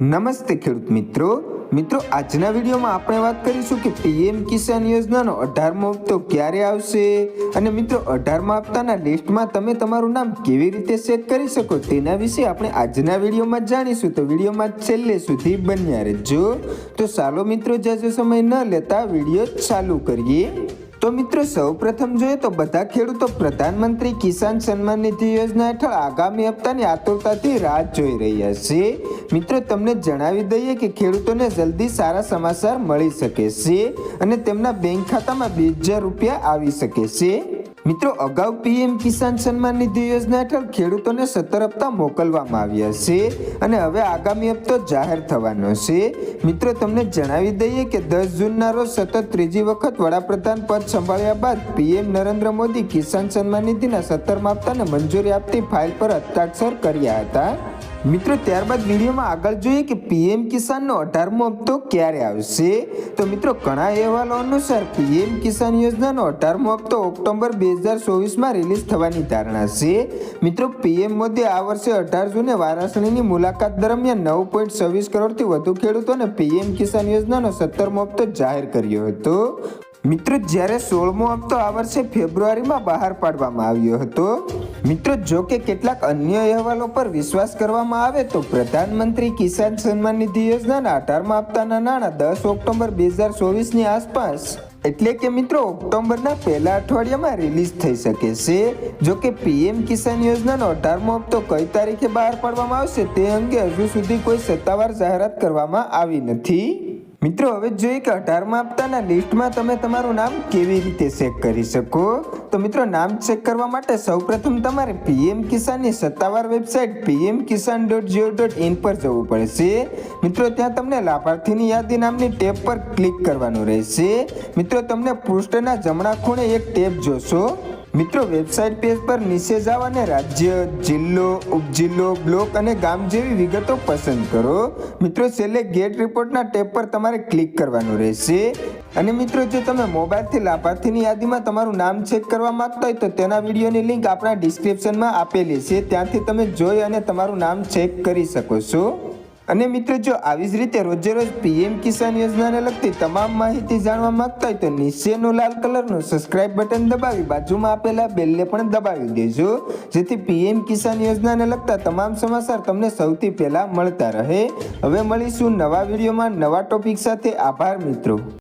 નમસ્તે ખેડૂત મિત્રો. મિત્રો, આજના વિડીયોમાં આપણે વાત કરીશું કે પીએમ કિસાન યોજનાનો અઢારમો હપ્તો ક્યારે આવશે? અને મિત્રો, અઢારમા હપ્તાના લિસ્ટમાં તમે તમારું નામ કેવી રીતે સેટ કરી શકો તેના વિશે આપણે આજના વિડીયોમાં જાણીશું. તો વિડીયોમાં છેલ્લે સુધી બન્યા રહેજો. તો ચાલો મિત્રો જાજો સમય ન લેતા વીડિયો ચાલુ કરીએ. તો મિત્રો, સૌપ્રથમ જોઈએ તો બધા ખેડૂતો પ્રધાનમંત્રી કિસાન સન્માન નિધિ યોજના હેઠળ આગામી હપ્તાની આતુરતાથી રાહ જોઈ રહ્યા છે. મિત્રો, તમને જણાવી દઈએ કે ખેડૂતોને જલ્દી સારા સમાચાર મળી શકે છે અને તેમના બેંક ખાતામાં બે હજાર રૂપિયા આવી શકે છે. મિત્રો, અગાઉ પીએમ કિસાન સન્માન નિધિ યોજના હેઠળ ખેડૂતોને સત્તર હપ્તા મોકલવામાં આવ્યા છે અને હવે આગામી હપ્તો જાહેર થવાનો છે. મિત્રો, તમને જણાવી દઈએ કે દસ જૂનના રોજ સતત ત્રીજી વખત વડાપ્રધાન પદ સંભાળ્યા બાદ પીએમ નરેન્દ્ર મોદી કિસાન સન્માન નિધિના સત્તરમા હપ્તાને મંજૂરી આપતી ફાઇલ પર હસ્તાક્ષર કર્યા હતા. મિત્રો, ત્યારબાદ વિડીયોમાં આગળ જોઈએ કે પીએમ કિસાનનો અઢારમો હપ્તો ક્યારે આવશે? તો મિત્રો, ઘણા અહેવાલો અનુસાર પીએમ કિસાન યોજનાનો અઢારમો હપ્તો ઓક્ટોબર બે હજાર ચોવીસમાં રિલીઝ થવાની ધારણા છે. મિત્રો, પીએમ મોદી આ વર્ષે અઢાર જૂને વારાણસીની મુલાકાત દરમિયાન નવ પોઈન્ટ છવ્વીસ કરોડથી વધુ ખેડૂતોને પીએમ કિસાન યોજનાનો સત્તરમો હપ્તો જાહેર કર્યો હતો. મિત્રો, જ્યારે સોળમો હપ્તો આ વર્ષે ફેબ્રુઆરીમાં બહાર પાડવામાં આવ્યો હતો, મિત્રો, જો કે કેટલાક અન્ય અહેવાલો પર વિશ્વાસ કરવામાં આવે તો પ્રધાનમંત્રી કિસાન સન્માન નિધિ યોજનાના અઢારમા હપ્તાના નાણાં દસ ઓક્ટોબર બે હજાર ચોવીસની આસપાસ, એટલે કે મિત્રો, ઓક્ટોબરના પહેલા અઠવાડિયામાં રિલીઝ થઈ શકે છે. જો કે પીએમ કિસાન યોજનાનો અઢારમો હપ્તો કઈ તારીખે બહાર પાડવામાં આવશે તે અંગે હજુ સુધી કોઈ સત્તાવાર જાહેરાત કરવામાં આવી નથી. મિત્રો, હવે જોઈએ કે અઢારમા હપ્તાના લિસ્ટમાં તમે તમારું નામ કેવી રીતે ચેક કરી શકો? તો મિત્રો, નામ ચેક કરવા માટે સૌપ્રથમ તમારે પીએમ કિસાનની સત્તાવાર website PM Kisan dot gov dot in પર જવું પડશે. મિત્રો, ત્યાં તમને લાભાર્થીની યાદી નામની ટેબ પર ક્લિક કરવાનું રહેશે. મિત્રો, તમને પૃષ્ઠના જમણા ખૂણે એક ટેબ જોશો. મિત્રો વેબસાઇટ પેજ પર નીચે જાઓ અને રાજ્ય, જિલ્લો, ઉપજિલ્લો, બ્લોક અને ગામ જેવી વિગતો પસંદ કરો. મિત્રો, છેલ્લે ગેટ રિપોર્ટના ટેબ પર તમારે ક્લિક કરવાનું રહેશે. અને મિત્રો, જો તમે મોબાઈલથી લાભાર્થીની યાદીમાં તમારું નામ ચેક કરવા માંગતા હોય તો તેના વિડીયોની લિંક આપણા ડિસ્ક્રિપ્શનમાં આપેલી છે. ત્યાંથી તમે જોઈ અને તમારું નામ ચેક કરી શકો છો. અને મિત્રો, જો આવી જ રીતે રોજે રોજ પીએમ કિસાન યોજનાને લગતી તમામ માહિતી જાણવા માંગતા હોય તો નીચેનું લાલ કલરનું સબસ્ક્રાઇબ બટન દબાવી બાજુમાં આપેલા બેલને પણ દબાવી દેજો, જેથી પીએમ કિસાન યોજનાને લગતા તમામ સમાચાર તમને સૌથી પહેલાં મળતા રહે. હવે મળીશું નવા વિડીયોમાં નવા ટોપિક સાથે. આભાર, મિત્રો.